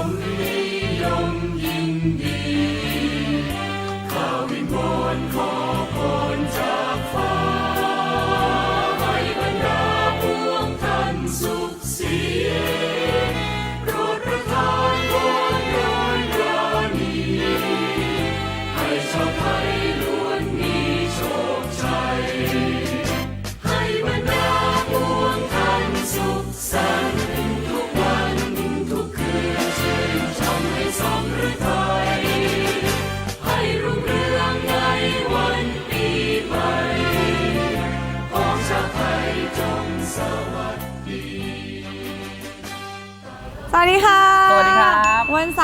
สมนิยมยินดีข้าวิงวอนขอ สวัสดีค่ะ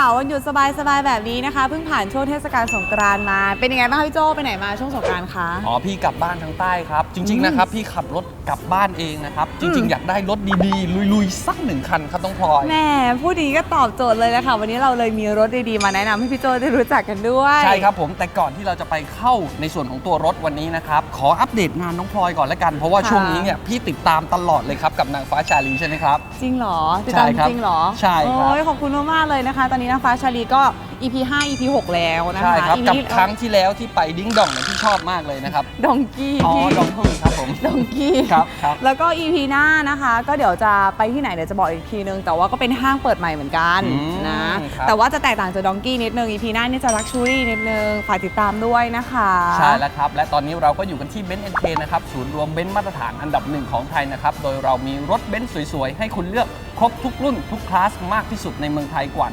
ร์วันหยุดสบายๆแบบนี้นะคะเพิ่งผ่านช่วงเทศกาลสงกรานต์มา เป็นยังไงบ้างคะพี่โจไปไหนมาช่วงสงกรานต์คะ อ๋อพี่กลับบ้านทางใต้ครับ จริง ๆนะครับพี่ขับรถกลับบ้านเองนะครับ จริง ๆ อยากได้รถดีๆ ลุยๆ สักหนึ่งคันครับต้องพลอย แหม่พูดดีก็ตอบโจทย์เลยนะคะวันนี้เราเลยมีรถดีๆมาแนะนำให้พี่โจได้รู้จักกันด้วยใช่ครับผมแต่ก่อนที่เราจะไปเข้าในส่วนของตัวรถวันนี้นะครับ ขออัปเดตงานน้องพลอยก่อนละกัน เพราะว่าค่ะช่วงนี้เนี่ยพี่ติดตามตลอดเลยครับกับนางฟ้าชาลีใช่ไหมครับ จริงเหรอติดตามใช่ครับจริงเหรอใช่ครับ โอ้ยขอบคุณมากๆเลยนะคะ ตอนนี้น้ำฟ้าชาลีก็ EP 5 EP 6 แล้วนะคะ ใช่ครับ EP กับนี้ครั้งที่แล้วที่ไปดิ้งดองเนี่ยพี่ชอบมากเลยนะครับ ดองกี้อ๋อพี่ดองกี้ครับผมดองกี้ครับครับ แล้วก็ EP หน้านะคะ ก็เดี๋ยวจะไปที่ไหนเดี๋ยวจะบอกอีกทีนึง แต่ว่าก็เป็นห้างเปิดใหม่เหมือนกันอืมนะ ครับแต่ว่าจะแตกต่างจากดองกี้นิดนึง EP หน้านี่จะลักชูรี่นิดนึงฝากติดตามด้วยนะคะ ใช่แล้วครับ และตอนนี้เราก็อยู่กันที่เบนซ์เอ็นเคนะครับ ศูนย์รวมเบนซ์มาตรฐานอันดับหนึ่งของไทยนะครับ โดยเรามีรถเบนซ์สวยๆ ให้คุณเลือกครบทุกรุ่นทุกคลาสมากที่สุดในเมืองไทยกว่า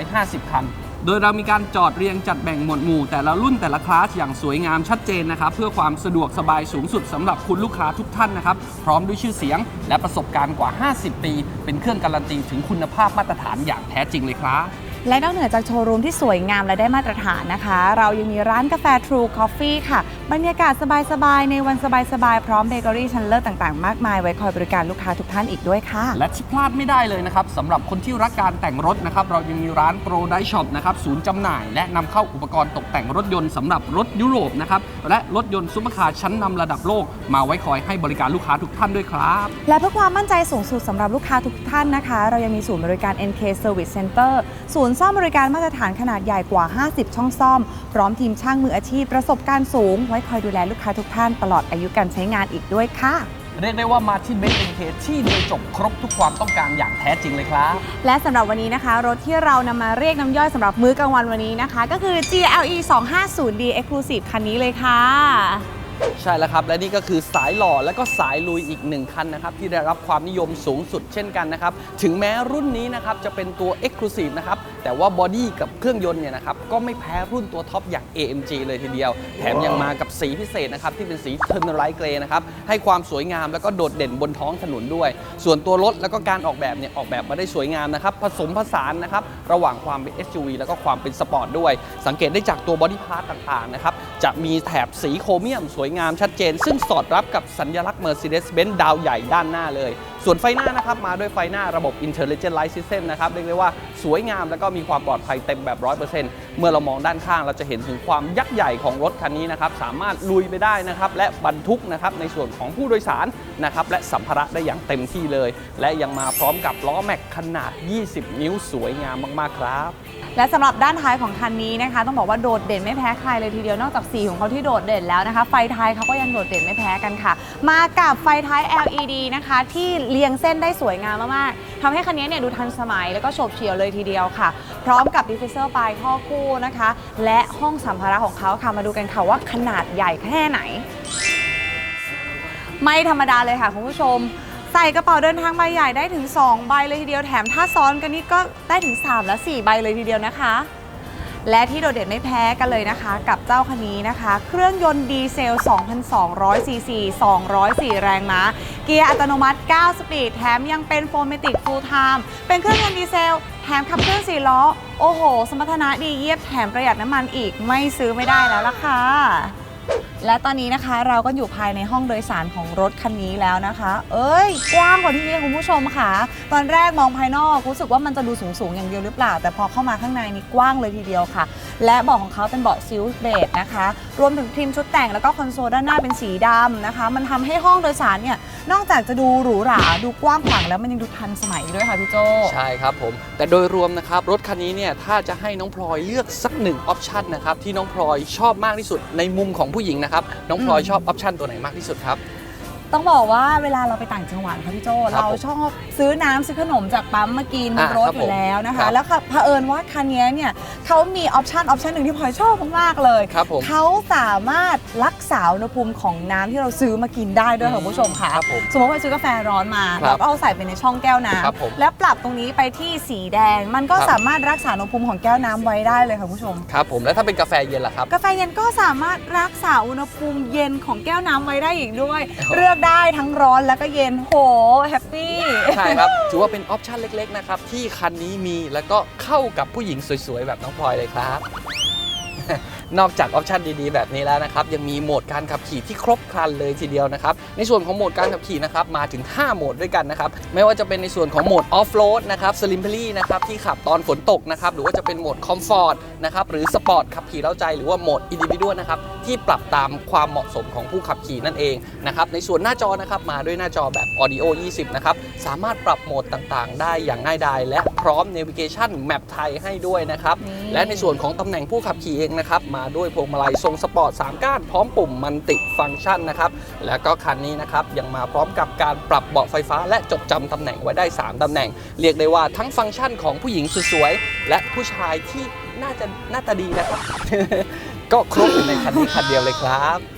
150 คัน โดยเรามีการจอดเรียงจัดแบ่งหมวดหมู่แต่ละรุ่นแต่ละคลาสอย่างสวยงามชัดเจนนะครับ เพื่อความสะดวกสบายสูงสุดสำหรับคุณลูกค้าทุกท่านนะครับ พร้อมด้วยชื่อเสียง และประสบการณ์กว่า 50 ปี เป็นเครื่องการันตีถึงคุณภาพมาตรฐานอย่างแท้จริงเลยครับ และนอกเหนือจากโชว์รูมที่สวยงามและได้มาตรฐานนะคะ เรายังมีร้านกาแฟ True Coffee ค่ะ บรรยากาศสบายๆ ในวันสบายๆ พร้อมเบเกอรี่ชั้นเลิศต่างๆ มากมายไว้คอยบริการลูกค้าทุกท่านอีกด้วยค่ะ และที่พลาดไม่ได้เลยนะครับสำหรับคนที่รักการแต่งรถนะครับ เรายังมีร้านโปรไดช็อปนะครับศูนย์จำหน่าย และนำเข้าอุปกรณ์ตกแต่งรถยนต์สำหรับรถยุโรปนะครับและรถยนต์ซุปเปอร์คาร์ชั้นนำระดับโลก มาไว้คอยให้บริการลูกค้าทุกท่านด้วยครับ และเพื่อความมั่นใจสูงสุดสำหรับลูกค้าทุกท่านนะคะ เรายังมีศูนย์บริการ NK Service Center ศูนย์ซ่อมบริการมาตรฐานขนาดใหญ่กว่า 50 ช่องซ่อม พร้อมทีมช่างมืออาชีพประสบการณ์สูง ไว้คอยดูแลลูกค้าทุกท่านตลอดอายุการใช้งานอีกด้วยค่ะ เรียกได้ว่ามาที่เบนซ์เอ็นเคที่เดียวจบครบทุกความต้องการอย่างแท้จริงเลยครับ และสำหรับวันนี้นะคะ รถที่เรานำมาเรียกน้ำย่อยสำหรับมื้อกลางวันวันนี้นะคะ ก็คือ GLE 250D Exclusive คันนี้เลยค่ะ ใช่แล้วครับ และนี่ก็คือสายหล่อและก็สายลุยอีกหนึ่งคันนะครับ ที่ได้รับความนิยมสูงสุดเช่นกันนะครับ ถึงแม้รุ่นนี้นะครับ จะเป็นตัว Exclusive นะครับ แต่ว่าบอดี้กับเครื่องยนต์เนี่ยนะครับ ก็ไม่แพ้รุ่นตัวท็อปอย่าง AMG เลยทีเดียว แถมยังมากับสีพิเศษนะครับ ที่เป็นสี t e r n a l i t e Grey นะครับ ให้ความสวยงามแล้วก็โดดเด่นบนท้องถนนด้วย ส่วนตัวรถแล้วก็การออกแบบเนี่ยออกแบบมาได้สวยงามนะครับผสมผสานนะครับระหว่างความเป็น SUV แล้วก็ความเป็นสปอร์ตด้วย สังเกตได้จากตัวบอดี้พาร์ตต่างๆนะครับจะมีแถบสีโครเมียมสวยยงามชัดเจน ซึ่งสอดรับกับสัญลักษณ์ Mercedes-Benz ดาวใหญ่ด้านหน้าเลย ส่วนไฟหน้านะครับ มาด้วยไฟหน้าระบบ Intelligent Light System นะครับเรียกได้ว่าสวยงามแล้วก็มีความปลอดภัยเต็มแบบ 100%เมื่อเรามองด้านข้างเราจะเห็นถึงความยักษ์ใหญ่ของรถคันนี้นะครับสามารถลุยไปได้นะครับและบรรทุกนะครับในส่วนของผู้โดยสารนะครับและสัมภาระได้อย่างเต็มที่เลย และยังมาพร้อมกับล้อแม็กขนาด 20 นิ้วสวยงามมากๆครับและสำหรับด้านท้ายของคันนี้นะคะ ต้องบอกว่าโดดเด่นไม่แพ้ใครเลยทีเดียวนอกจากสีของเขาที่โดดเด่นแล้วนะคะ ไฟท้ายเขาก็ยังโดดเด่นไม่แพ้กันค่ะ มากับไฟท้าย LED นะคะ ที่เรียงเส้นได้สวยงามมากๆทำให้คันนี้เนี่ยดูทันสมัยแล้วก็โฉบเฉี่ยวเลยทีเดียวค่ะ พร้อมกับดิฟฟิเซอร์ปลายท่อคู่นะคะ และห้องสัมภาระของเขาค่ะมาดูกันค่ะว่าขนาดใหญ่แค่ไหน ไม่ธรรมดาเลยค่ะคุณผู้ชมใส่กระเป๋าเดินทางใบใหญ่ได้ถึง 2 ใบเลยทีเดียวแถมถ้าซ้อนกันนี่ก็ได้ถึง 3 และ 4 ใบเลยทีเดียวนะคะ และที่โดดเด่นไม่แพ้กันเลยนะคะ กับเจ้าคันนี้นะคะ เครื่องยนต์ดีเซล 2,200 ซีซี 204 แรงม้า เกียร์อัตโนมัติ 9 สปีด แถมยังเป็นโฟม a ติกฟูลไทม์เป็นเครื่องยนต์ดีเซล แถมขับเคลื่อน4ล้อ โอ้โห สมรรถนะดีเยี่ยมแถมประหยัดน้ำมันอีกไม่ซื้อไม่ได้แล้วล่ะค่ะ และตอนนี้นะคะเราก็อยู่ภายในห้องโดยสารของรถคันนี้แล้วนะคะ เอ้ย กว้างกว่าที่นี่คุณผู้ชมค่ะ ตอนแรกมองภายนอกรู้สึกว่ามันจะดูสูงๆอย่างเดียวหรือเปล่า แต่พอเข้ามาข้างในนี่กว้างเลยทีเดียวค่ะ และเบาะของเขาเป็นเบาะซิลเบดนะคะ รวมถึงทริมชุดแต่งแล้วก็คอนโซลด้านหน้าเป็นสีดำนะคะ มันทำให้ห้องโดยสารเนี่ยนอกจากจะดูหรูหราดูกว้างขวางแล้วมันยังดูทันสมัยด้วยค่ะพี่โจใช่ครับผมแต่โดยรวมนะครับรถคันนี้เนี่ยถ้าจะให้น้องพลอยเลือกสักหนึ่งออปชันนะครับที่น้องพลอยชอบมากที่สุดในมุมของผู้หญิงนะครับ น้องพลอยอืมชอบออปชันตัวไหนมากที่สุดครับ ต้องบอกว่าเวลาเราไปต่างจังหวัดค่ะพี่โจครับเราผมชอบซื้อน้ำซื้อขนมจากปั๊มมากินบนอ่ารถครับอยู่แล้วนะครัคะ บแล้วค่ะเผอิญว่าคันนี้เนี่ยเขามีออปชันออปชันหนึ่งที่พลอยชอบมากๆเลยครับผม เขาสามารถรักษาอุณหภูมิของน้ำที่เราซื้อมากินได้ด้วยค่ะคุณผู้ชมค่ะ ครับผม สมมติว่าซื้อกาแฟร้อนมาครับเราก็เอาใส่ไปในช่องแก้วน้ครับผมำแล้วปรับตรงนี้ไปที่สีแดง มันก็ครับ สามารถรักษาอุณหภูมิของแก้วน้ำไว้ได้เลยค่ะคุณผู้ชม ครับผมแล้วถ้าเป็นกาแฟเย็นล่ะครับ กาแฟเย็นก็สามารถรักษาอุณหภูมิเย็นของแก้วน้ำไว้ได้อีกด้วย เลือกได้ทั้งร้อนแล้วก็เย็นโหแฮปปี้ ใช่ครับถือว่าเป็นออปชันเล็ก ๆ นะครับ ที่คันนี้มีแล้วก็เข้ากับผู้หญิงสวย ๆ แบบน้องพลอยเลยครับ นอกจากออปชันดีๆ แบบนี้แล้วนะครับ ยังมีโหมดการขับขี่ที่ครบครันเลยทีเดียวนะครับ ในส่วนของโหมดการขับขี่นะครับ มาถึง 5 โหมดด้วยกันนะครับ ไม่ว่าจะเป็นในส่วนของโหมดออฟโรดนะครับสลิมเพลี่นะครับที่ขับตอนฝนตกนะครับ หรือว่าจะเป็นโหมดคอมฟอร์ตนะครับ หรือสปอร์ตขับขี่เล้าใจหรือว่าโหมดอินดิวิ a l นะครับ ที่ปรับตามความเหมาะสมของผู้ขับขี่นั่นเองนะครับ ในส่วนหน้าจอนะครับ มาด้วยหน้าจอแบบ Audio 20 นะครับ สามารถปรับโหมดต่างๆ ได้อย่างง่ายดายและพร้อม Navigation Map ไทยให้ด้วยนะครับนี่และในส่วนของตำแหน่งผู้ขับขี่เองนะครับมาด้วยพวงมาลัยทรงสปอร์ต 3 ก้าน พร้อมปุ่มมันติฟังก์ชันนะครับ แล้วก็คันนี้นะครับยังมาพร้อมกับการปรับเบาะไฟฟ้า และจดจำตำแหน่งไว้ได้ 3ตำแหน่ง เรียกได้ว่าทั้งฟังก์ชันของผู้หญิงสวยๆและผู้ชายที่น่าจะหน้าตาดีนะครับ ก็ครบในคันนี้คันเดียวเลยครับ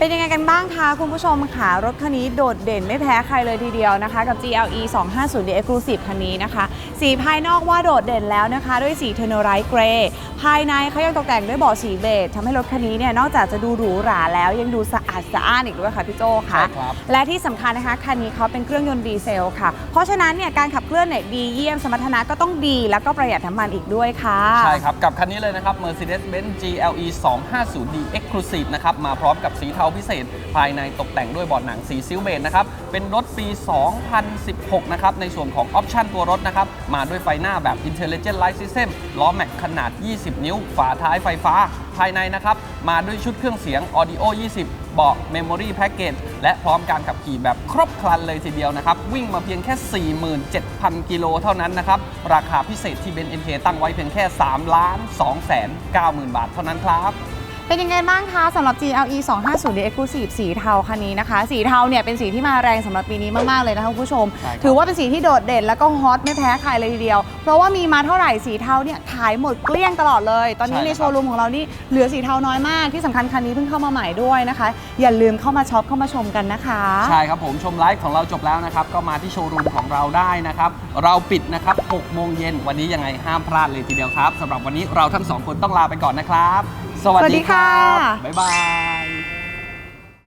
เป็นยังไงกันบ้างคะคุณผู้ชมค่ะรถคันนี้โดดเด่นไม่แพ้ใครเลยทีเดียวนะคะ กับ GLE 250 d Exclusive คันนี้นะคะ สีภายนอกว่าโดดเด่นแล้วนะคะ ด้วยสีเทนไรท์เกรย์ภายในเขายังตกแต่งด้วยเบาะสีเบจทำให้รถคันนี้เนี่ยนอกจากจะดูหรูหราแล้วยังดูสะ ดสะอ้านอีกด้วยค่ะพี่โจค่ะ ใช่ครับและที่สำคัญนะคะคันนี้เขาเป็นเครื่องยนต์ดีเซลค่ะ เพราะฉะนั้นเนี่ยการขับเคลื่อนเนี่ยดีเยี่ยมสมรรถนะก็ต้องดี แล้วก็ประหยัดน้ำมันอีกด้วยค่ะ ใช่ครับ กับคันนี้เลยนะครับ Mercedes-Benz GLE 250D Exclusive นะครับ มาพร้อมกับสีเทาพิเศษ ภายในตกแต่งด้วยเบาะหนังสีซิลเบจนะครับ เป็นรถปี 2016 นะครับ ในส่วนของออปชันตัวรถนะครับ มาด้วยไฟหน้าแบบ Intelligent Light System ล้อแม็กขนาด 20 นิ้ว ฝาท้ายไฟฟ้า ภายในนะครับ มาด้วยชุดเครื่องเสียง Audio 20 เบาะ Memory Package และพร้อมการขับขี่แบบครบครันเลยทีเดียวนะครับ วิ่งมาเพียงแค่ 47,000 กิโลเท่านั้นนะครับ ราคาพิเศษที่เบนเอ็นเคตั้งไว้เพียงแค่3ล้าน2แสน90,000 บาทเท่านั้นครับ เป็นยังไงบ้างคะสำหรับ GLE 250 The Exclusive สีเทาคันนี้นะคะ สีเทาเนี่ยเป็นสีที่มาแรงสำหรับปีนี้มาก ๆ เลยนะคะคุณผู้ชม ใช่ครับถือว่าเป็นสีที่โดดเด่นแล้วก็ฮอตไม่แพ้ใครเลยทีเดียว เพราะว่ามีมาเท่าไหร่สีเทาเนี่ยขายหมดเกลี้ยงตลอดเลย ตอนนี้ใช่ในครับ โชว์รูมของเรานี่เหลือสีเทาน้อยมากที่สำคัญคันนี้เพิ่งเข้ามาใหม่ด้วยนะคะ อย่าลืมเข้ามาช็อปเข้ามาชมกันนะคะ ใช่ครับผมชมไลฟ์ของเราจบแล้วนะครับ ก็มาที่โชว์รูมของเราได้นะครับ เราปิดนะครับ6โมงเย็นวันนี้ยังไงห้ามพลาดเลยทีเดียวครับสำหรับวันนี้เราทั้งสองคนต้องลาไปก่อนนะครับ สวัสสวัสดีดีครัค่ะบบ๊ายบาย